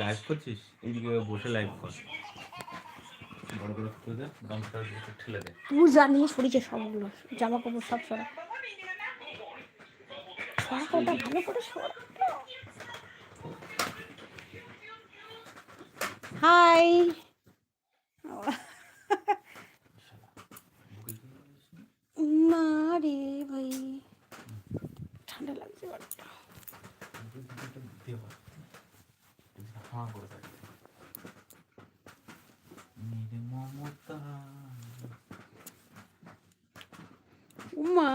Live করছিস? এদিকে বসে লাইভ কর। বড় করে দে গামছা ঠেলে দে। তুই সবগুলো জামা কাপড় সব সরা। ভালো করে সরা। হাই। না রে ভাই। ঠান্ডা লাগছে বড্ড। বুকে কি একটা দেওয়া হাঁ করে থাকে উমা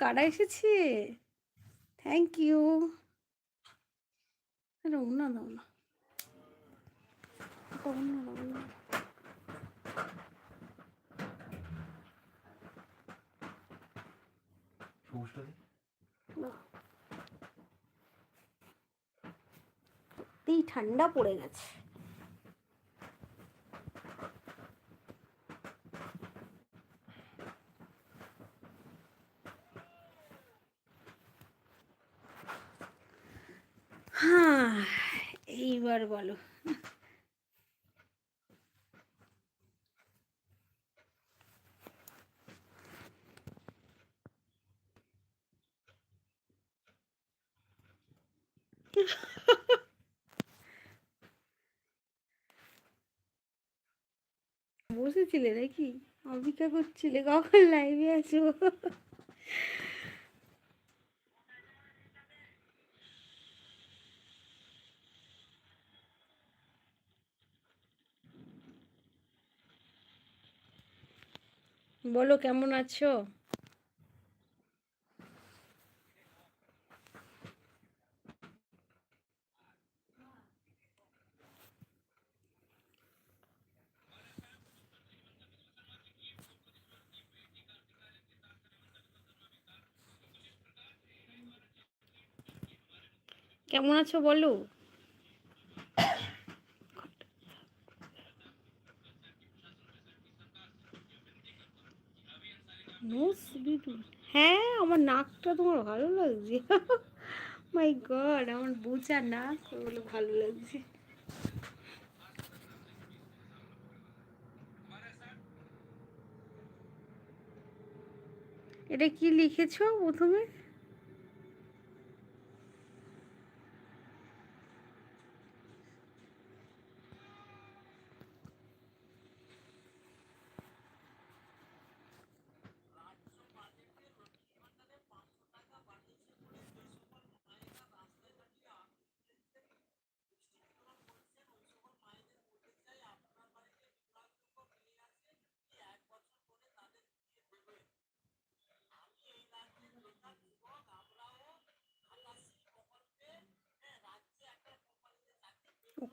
কারা এসেছে থ্যাংক ইউ আরে ওনা দাও না ওনা দাও না। সবুজটা সত্যিই ঠান্ডা পড়ে গেছে। হ্যাঁ এইবার বলো। বসেছিলে নাকি? অপেক্ষা করছিলে কখন লাইভে আসব বলো কেমন আছো? কেমন আছো বলো? হ্যাঁ আমার নাকটা তোমার ভালো লাগছে। মাই গড আমার বুঝা নাক ওগুলো ভালো লাগছে। এটা কি লিখেছো প্রথমে?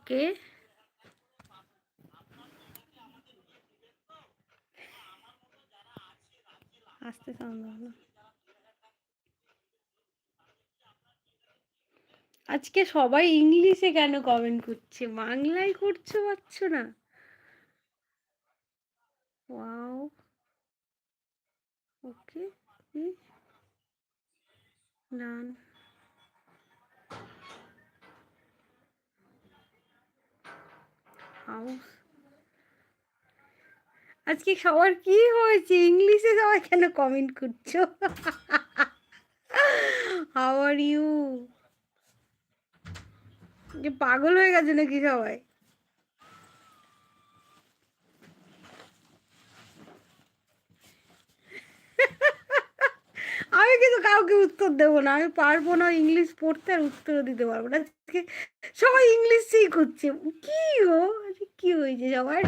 ওকে। আসতে আজকে সবাই ইংলিশে কেন কমেন্ট করছে? বাংলায় করছ পাচ্ছ না? ওয়াও ওকে ডান আজকে সবার কি হয়েছে? ইংলিশে সবাই কেন কমেন্ট করছ? হাউ আর ইউ যে পাগল হয়ে গেছে নাকি সবাই আমি কিন্তু কাউকে উত্তর দেবো না, আমি পারব না ইংলিশ পড়তে আর উত্তরও দিতে পারব না। আজকে সবাই ইংলিশেই করছে। কি গো? কি হয়েছে সবার?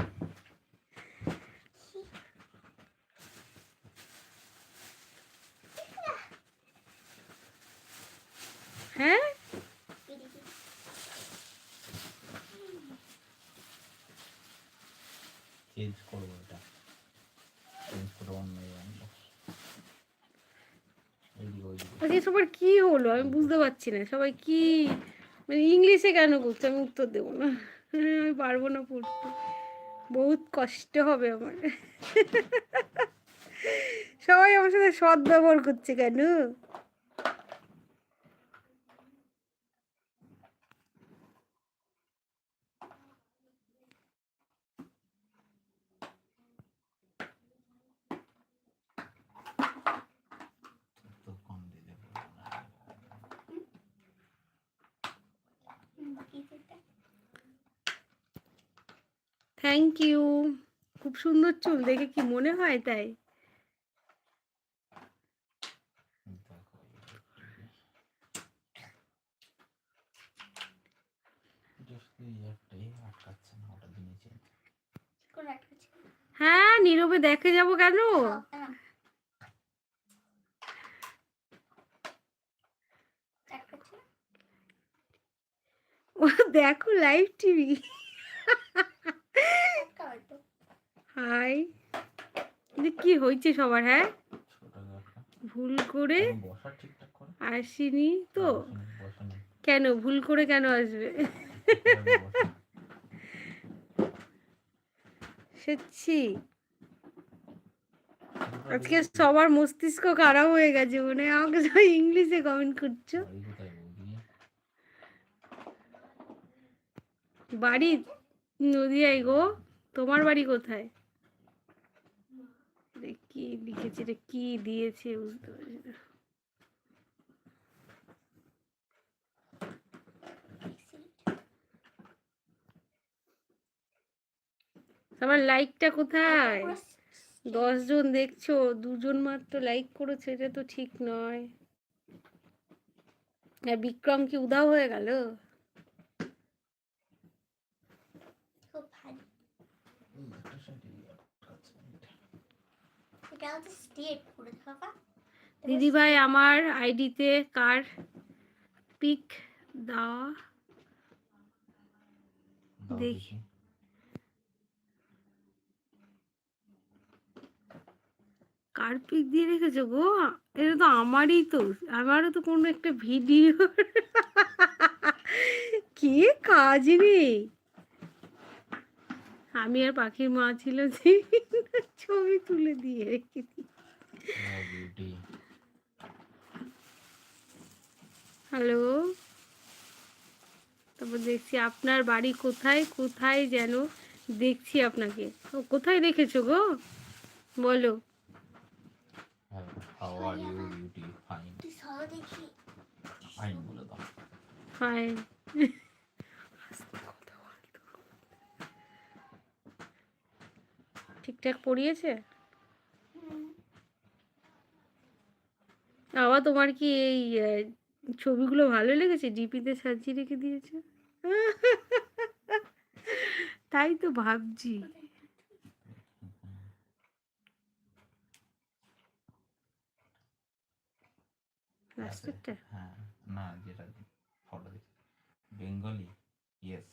হ্যাঁ? চেঞ্জ করব এটা। আজকে সবার কি হলো? আমি বুঝতে পারছি না। সবাই কি? মানে ইংলিশে কেন করছে? আমি উত্তর দেবো না। আমি পারব না পড়তে। বহুত কষ্ট হবে আমার। সবাই আমার সাথে সৎ ব্যবহার করছে কেন? থ্যাংক ইউ খুব সুন্দর চুল, দেখে কি মনে হয় তাই? হ্যাঁ নীরবে দেখে যাব কেন? ও, দেখো লাইভ টিভি হাই। কি হয়েছে সবার হ্যাঁ? ভুল করে আসিনি তো। কেন? ভুল করে কেন আসবে? সত্যি। আজকে সবার মস্তিষ্ক খারাপ হয়ে গেছে মনে আমাকে সবাই ইংলিশে কমেন্ট করছ। বাড়ি নদিয়ায় গো। তোমার বাড়ি কোথায়? কি লিখেছে রে? কি দিয়েছে? বুঝতে পারছি না। আমার লাইকটা কোথায়? দশ জন দেখছ, দুজন মাত্র লাইক করেছে, এটা তো ঠিক নয়। বিক্রম কি উদাও হয়ে গেল খুব ভালো এটা হচ্ছে স্টেট করে থাকা দিদি ভাই আমার আইডিতে কার পিক দেওয়া? দেখি। কার পিক দিয়ে রেখেছো গো? এটা তো আমারই তো। আমারও তো কোনো একটা ভিডিও কি কাজ রে? আমি আর পাখির মা ছিল যে ছবি তুলে দিয়ে রেখেছি। হ্যালো? তারপর দেখছি আপনার বাড়ি কোথায়? কোথায় যেন দেখছি আপনাকে। ও কোথায় দেখেছ গো? বলো। ফাইন ঠিকঠাক পড়িয়েছে? আবার তোমার কি এই ছবিগুলো ভালো লেগেছে? ডিপিতে সাজিয়ে রেখে দিয়েছে? তাই তো ভাবছি। লাস্টেরটা হ্যাঁ না যেটা ফটো বেঙ্গলি ইয়েস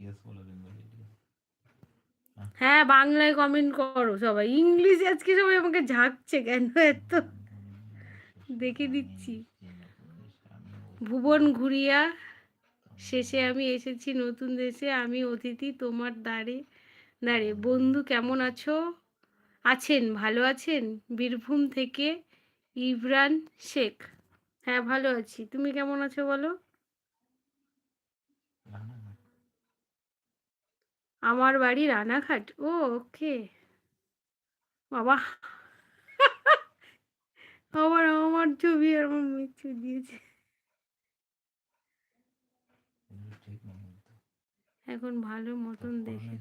ইয়েস বলে বেঙ্গলি হ্যাঁ বাংলায় কমেন্ট করো সবাই। ইংলিশ আজকে সবাই আমাকে ঝাঁকছে কেন এত? দেখে দিচ্ছি ভুবন ঘুরিয়া, শেষে আমি এসেছি নতুন দেশে, আমি অতিথি তোমার দ্বারে দ্বারে। বন্ধু কেমন আছো? আছেন, ভালো আছেন? বীরভূম থেকে ইবরান শেখ। হ্যাঁ ভালো আছি। তুমি কেমন আছো বলো? আমার বাড়ি রানাঘাট। ও ওকে। বাবা। আবার আমার ছবি আর আমার ছবি দিয়েছে। এখন ভালো মতন দেখে।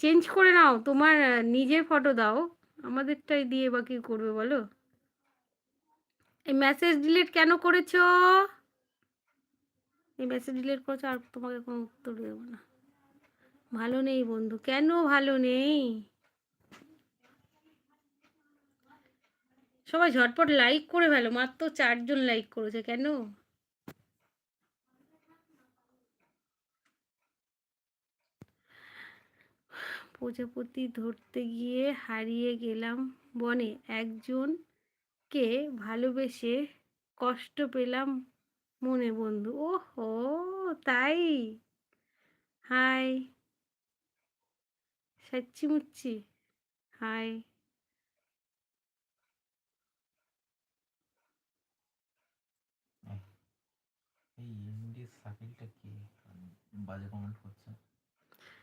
চেঞ্জ করে নাও তোমার নিজের ফটো দাও। আমাদেরটাই দিয়ে বা কি করবে বলো? এই মেসেজ ডিলিট কেন করেছ? এই মেসেজ ডিলিট করেছ আর তোমাকে কোনো উত্তর দেবো না। ভালো নেই বন্ধু, কেন ভালো নেই? সবাই ঝটপট লাইক করে ফেলো, মাত্র চারজন লাইক করেছে, কেন? প্রজাপতি ধরতে গিয়ে হারিয়ে গেলাম বনে। একজনকে ভালোবেসে কষ্ট পেলাম মনে বন্ধু। ও হো তাই? হাই। সাচ্চি মুচ্ছি হাই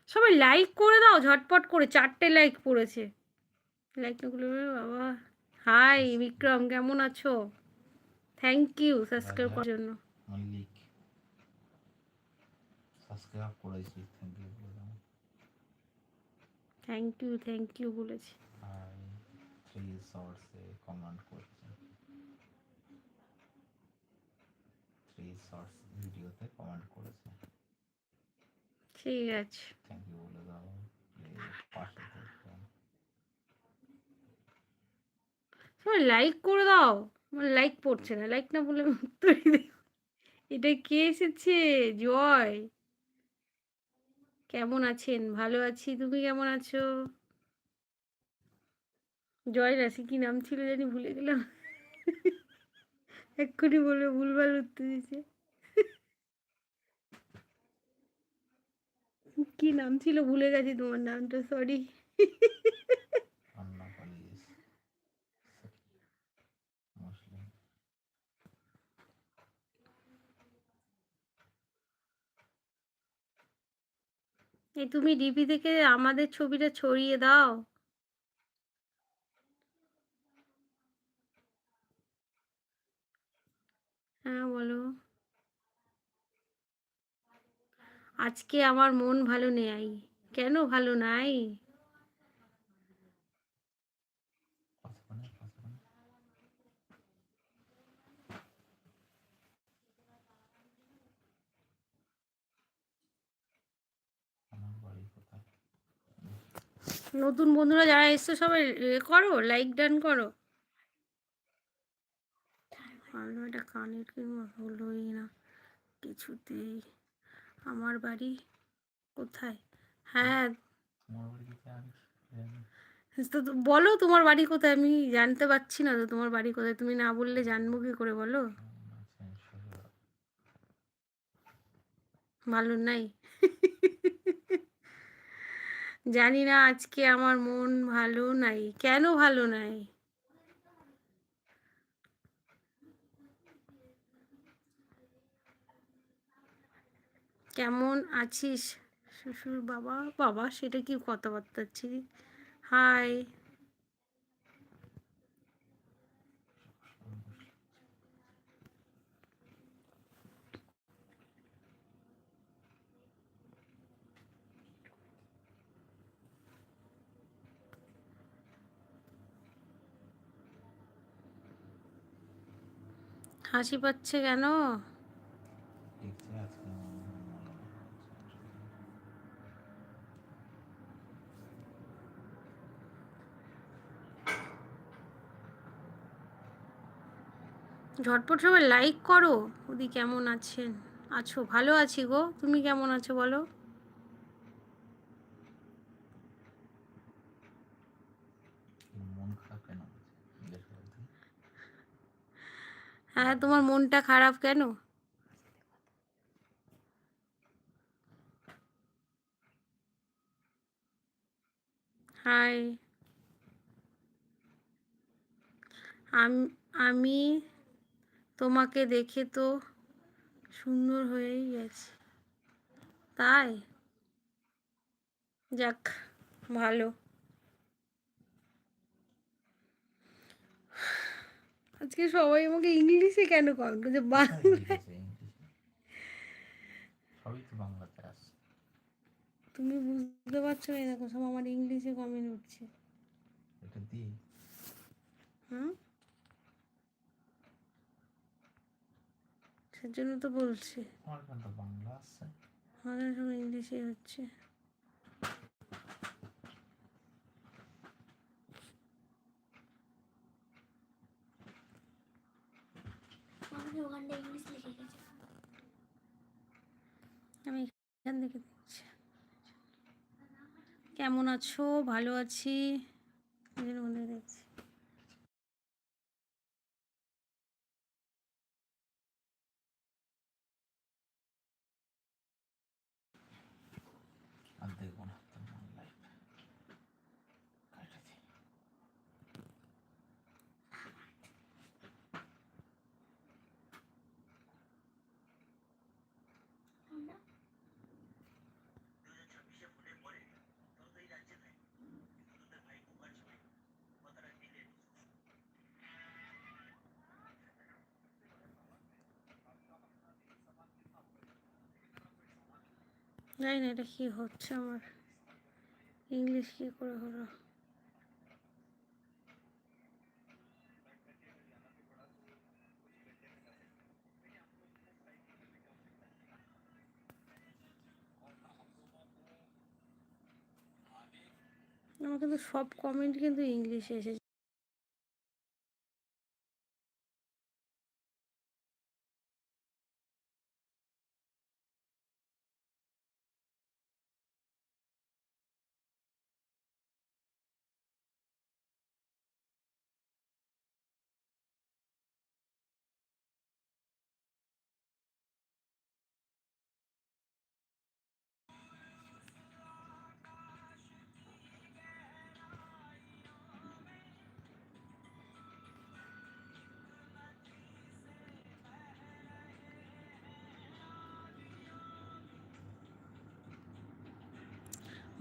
সবাই লাইক করে দাও ঝটপট করে। চারটে লাইক পড়েছে। লাইক না বাবা। হাই বিক্রম কেমন আছো? থ্যাংক ইউ সাবস্ক্রাইব করার জন্য। মল্লিক সাবস্ক্রাইব করেছি থ্যাংক ইউ বলে দাও থ্যাংক ইউ থ্যাংক ইউ বলেছি। আর থ্রি শর্টসে কমেন্ট করছে থ্রি শর্টস ভিডিওতে কমেন্ট করেছে। ঠিক আছে। থ্যাংক ইউ বলে দাও পাশে লাইক করে দাও। আমার লাইক পড়ছে না লাইক না বলে উত্তরই এটা কে এসেছে? জয়। কেমন আছেন? ভালো আছি। তুমি কেমন আছো? জয় রাশি কি নাম ছিল জানি ভুলে গেলাম। এক্ষুনি বলবে ভুলভাল উত্তর দিছে কি নাম ছিল ভুলে গেছি তোমার নামটা সরি এই তুমি ডিপি থেকে আমাদের ছবিটা ছড়িয়ে দাও। হ্যাঁ বলো। আজকে আমার মন ভালো নেই। কেন ভালো নাই পাশাপাশি পাশাপাশি আমার বাড়ি কোথায় নতুন বন্ধুরা যারা এসছো সবাই করো লাইক ডান করো। একটা কানের কিংবা হলোই না কিছুতেই। আমার বাড়ি কোথায়? হ্যাঁ আমি জানি তো বলো তোমার বাড়ি কোথায় আমি জানতে পারছি না তো তোমার বাড়ি কোথায়। তুমি না বললে জানব কি করে বলো? আচ্ছা। ভালো নাই। জানি না আজকে আমার মন ভালো নাই। কেন ভালো নাই? কেমন আছিস? শ্বশুর বাবা? বাবা, সেটা কি কথাবার্তা ছিল? হাই হাসি পাচ্ছে কেন। ঝটপট সবাই লাইক করো। ওদি কেমন আছেন? আছো, ভালো আছি গো। তুমি কেমন আছো বলো কি মন খারাপ কেন হচ্ছে জিজ্ঞেস করো তো। হ্যাঁ তোমার মনটা খারাপ কেন? হাই। আম- তোমাকে দেখে তো সুন্দর হয়েই গেছে। তাই? যাক, ভালো। আজকে সবাই আমাকে ইংলিশে কেন কমেন্ট করছে? বাংলা ইংলিশে, ইংলিশে। সবই তো বাংলাতে আসছে তুমি বুঝতে পারছ না দেখো সব আমার ইংলিশে কমেন্ট উঠছে। এটা দিয়ে। হুম? সেজন্য তো বলছি। আমার বাংলা আসছে আমাদের সব ইংলিশে হচ্ছে আমাদের ওখানটা ইংলিশ লিখে গেছে আমি এখান থেকে দেখছি কেমন আছো? ভালো আছি? মনে দেখছি আর দেখব না তোমার লাইফ কাটা দিই আমরা জানি না এটা কি হচ্ছে আমার। ইংলিশ কি করে হলো? আমার কিন্তু সব কমেন্ট কিন্তু ইংলিশে এসেছে।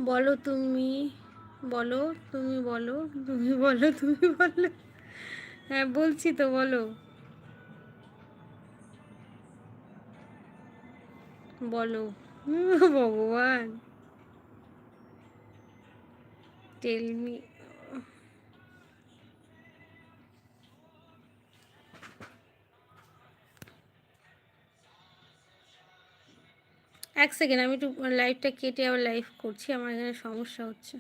বলো তুমি বলো তুমি বলো তুমি বলো তুমি বলো। হ্যাঁ বলছি তো, বলো। বলো। ভগবান। টেল এক সেকেন্ড আমি একটু লাইভটা কেটে আবার লাইভ করছি আমার এখানে সমস্যা হচ্ছে।